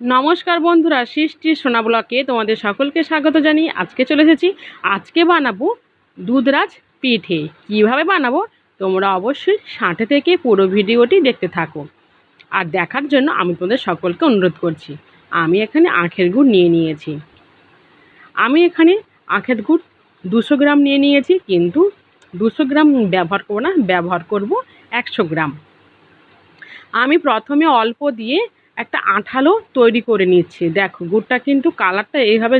নমস্কার বন্ধুরা, সৃষ্টি সোনা ব্লকে তোমাদের সকলকে স্বাগত জানিয়ে আজকে চলে এসেছি। আজকে বানাবো দুধরাজ পিঠে। কীভাবে বানাবো? তোমরা অবশ্যই সাঁটে থেকে পুরো ভিডিওটি দেখতে থাকো। আর দেখার জন্য আমি তোমাদের সকলকে অনুরোধ করছি, আমি এখানে আখের গুড় নিয়ে নিয়েছি। আমি এখানে আখের গুড় দুশো গ্রাম নিয়ে নিয়েছি, কিন্তু দুশো গ্রাম ব্যবহার করব না, ব্যবহার করব একশো গ্রাম। আমি প্রথমে অল্প দিয়ে একটা আঠালো তৈরি করে নিচ্ছি। দেখো, গুড়টা কিন্তু কালারটা এইভাবে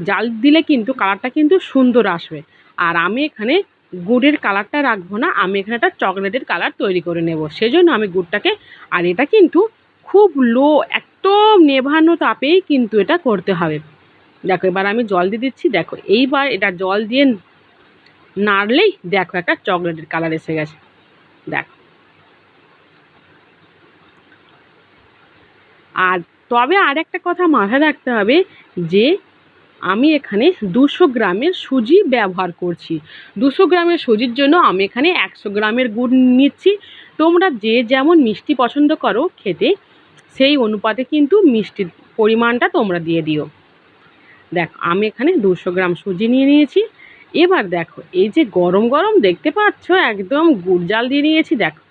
জাল দিলে কিন্তু কালারটা কিন্তু সুন্দর আসবে। আর আমি এখানে গুড়ের কালারটা রাখব না, আমি এখানে একটা চকলেটের কালার তৈরি করে নেব। সেজন্য আমি গুড়টাকে, আর এটা কিন্তু খুব লো, একদম নেভানো তাপেই কিন্তু এটা করতে হবে। দেখো, এবার আমি জল দিয়ে দিচ্ছি। দেখো, এইবার এটা জল দিয়ে নাড়লেই দেখো একটা চকলেটের কালার এসে গেছে। দেখো আর তবে আর একটা কথা মাথায় রাখতে হবে যে আমি এখানে দুশো গ্রামের সুজি ব্যবহার করছি। দুশো গ্রামের সুজির জন্য আমি এখানে একশো গ্রামের গুড় নিচ্ছি। তোমরা যে যেমন মিষ্টি পছন্দ করো খেতে, সেই অনুপাতে কিন্তু মিষ্টির পরিমাণটা তোমরা দিয়ে দিও। দেখো, আমি এখানে দুশো গ্রাম সুজি নিয়ে নিয়েছি। এবার দেখো, এই যে গরম গরম দেখতে পাচ্ছ, একদম গুড় জাল দিয়ে নিয়েছি। দেখো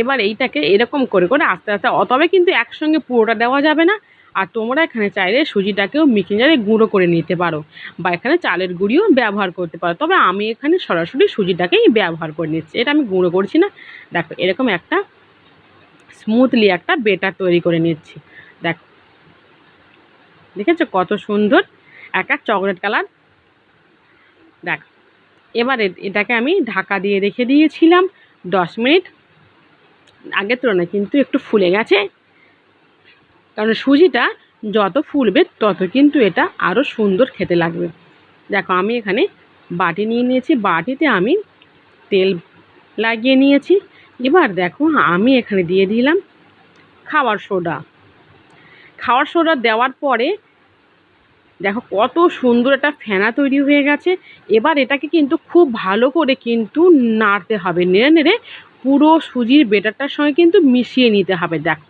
এবার এইটাকে এরকম করে করে আস্তে আস্তে তবে কিন্তু একসঙ্গে পুরোটা দেওয়া যাবে না। আর তোমরা এখানে চাইলে সুজিটাকেও মিক্সিং জারে গুঁড়ো করে নিতে পারো বা এখানে চালের গুঁড়িও ব্যবহার করতে পারো। তবে আমি এখানে সরাসরি সুজিটাকেই ব্যবহার করে নিচ্ছি। এটা আমি গুঁড়ো করছি না। দেখো, এরকম একটা স্মুথলি একটা বেটার তৈরি করে নিচ্ছি। দেখো, দেখেছ কত সুন্দর? এক এক চকলেট কালার। দেখ, এবার এটাকে আমি ঢাকা দিয়ে রেখে দিয়েছিলাম দশ মিনিট। আগের তুলনায় কিন্তু একটু ফুলে গেছে। কারণ সুজিটা যত ফুলবে, তত কিন্তু এটা আরও সুন্দর খেতে লাগবে। দেখো, আমি এখানে বাটি নিয়ে নিয়েছি। বাটিতে আমি তেল লাগিয়ে নিয়েছি। এবার দেখো, আমি এখানে দিয়ে দিলাম খাবার সোডা। খাওয়ার সোডা দেওয়ার পরে দেখো, কত সুন্দর একটা ফেনা তৈরি হয়ে গেছে। এবার এটাকে কিন্তু খুব ভালো করে কিন্তু নাড়তে হবে। নেড়ে নেড়ে পুরো সুজির বেটারটার সঙ্গে কিন্তু মিশিয়ে নিতে হবে, দেখো।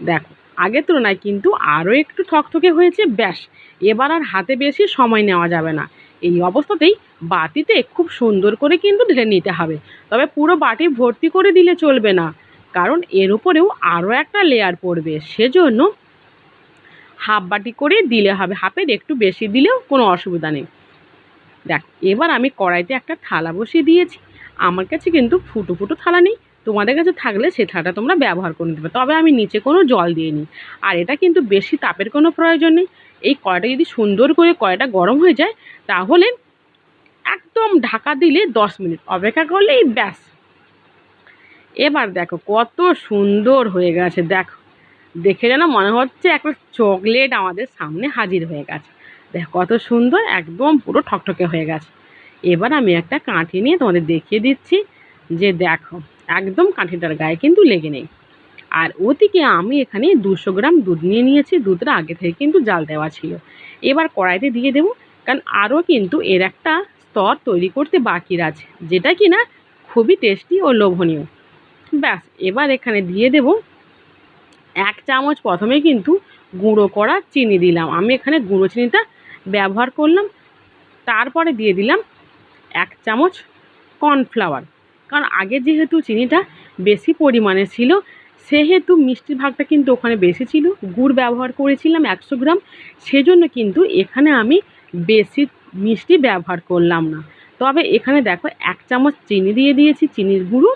দেখো, আগের তুলনায় কিন্তু আরও একটু থকথকে হয়েছে, ব্যাস। এবার আর হাতে বেশি সময় নেওয়া যাবে না। এই অবস্থাতেই বাটিতে খুব সুন্দর করে কিন্তু ঢেলে নিতে হবে। তবে পুরো বাটি ভর্তি করে দিলে চলবে না, কারণ এর উপরেও আরও একটা লেয়ার পড়বে। সেজন্য হাফ বাটি করে দিলে হবে হাফের একটু বেশি দিলেও কোনো অসুবিধা নেই। দেখ, এবার আমি কড়াইতে একটা থালা বসিয়ে দিয়েছি। আমার কাছে কিন্তু ফুটো ফুটো থালা নেই। তোমাদের কাছে থাকলে সে থালাটা তোমরা ব্যবহার করে নিতে তবে আমি নিচে কোনো জল দিয়ে নিই আর এটা কিন্তু বেশি তাপের কোনো প্রয়োজন নেই। এই কড়াইটা যদি সুন্দর করে কড়াইটা গরম হয়ে যায়, তাহলে একদম ঢাকা দিলে দশ মিনিট অপেক্ষা করলেই ব্যাস। এবার দেখো কত সুন্দর হয়ে গেছে। দেখো, দেখে যেন মনে হচ্ছে একটা চকলেট আমাদের সামনে হাজির হয়ে গেছে। দেখো কত সুন্দর, একদম পুরো ঠকঠকে হয়ে গেছে। এবার আমি একটা কাঠি নিয়ে তোমাদের দেখিয়ে দিচ্ছি যে দেখো, একদম কাঠিটার গায়ে কিন্তু লেগে নেই। আর ওদিকে আমি এখানে দুশো গ্রাম দুধ নিয়ে নিয়েছি, দুধটা আগে থেকে কিন্তু জাল দেওয়া ছিল। এবার কড়াইতে দিয়ে দেবো, কারণ আরও কিন্তু এর একটা স্তর তৈরি করতে বাকি আছে, যেটা কি না খুবই টেস্টি ও লোভনীয়। ব্যাস, এবার এখানে দিয়ে দেব এক চামচ প্রথমে কিন্তু গুঁড়ো করা চিনি দিলাম। আমি এখানে গুঁড়ো চিনিটা ব্যবহার করলাম, তারপরে দিয়ে দিলাম এক চামচ কর্নফ্লাওয়ার কারণ আগে যেহেতু চিনিটা বেশি পরিমাণে ছিল, সেহেতু মিষ্টির ভাগটা কিন্তু ওখানে বেশি ছিল। গুড় ব্যবহার করেছিলাম একশো গ্রাম, সেজন্য কিন্তু এখানে আমি বেশি মিষ্টি ব্যবহার করলাম না। তবে এখানে দেখো, এক চামচ চিনি দিয়ে দিয়েছি, চিনির গুঁড়ো।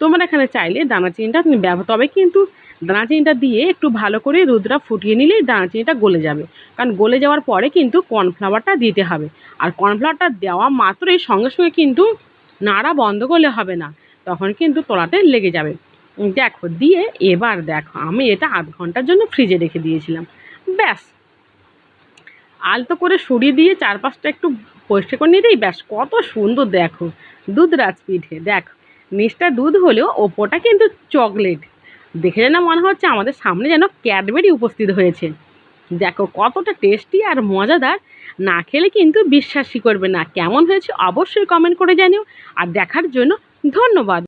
তোমরা এখানে চাইলে দানা চিনিটা ব্যবহার, তবে কিন্তু দানা চিনিটা দিয়ে একটু ভালো করে রুদ্রা ফুটিয়ে নিলেই দানা চিনিটা গলে যাবে। কারণ গলে যাওয়ার পরে কিন্তু কর্নফ্লাওয়ারটা দিতে হবে। আর কর্নফ্লাওয়ারটা দেওয়া মাত্রই সঙ্গে সঙ্গে কিন্তু নাড়া বন্ধ করলে হবে না, তখন কিন্তু তোলাতে লেগে যাবে। দেখো, দিয়ে এবার দেখো, আমি এটা আধ ঘণ্টার জন্য ফ্রিজে রেখে দিয়েছিলাম। ব্যাস। আলতো করে সরিয়ে দিয়ে চারপাশটা একটু পরিষ্কার করে নিলেই ব্যাস, কত সুন্দর দেখো দুধ রাজ পিঠে, দেখো। নিচটা দুধ হলেও ওপোটা কিন্তু চকলেট। দেখে যেন মনে হচ্ছে আমাদের সামনে যেন ক্যাডবেরি উপস্থিত হয়েছে। দেখো কতটা টেস্টি আর মজাদার। না খেলে কিন্তু বিশ্বাসই করবে না। কেমন হয়েছে অবশ্যই কমেন্ট করে জানিও। আর দেখার জন্য ধন্যবাদ।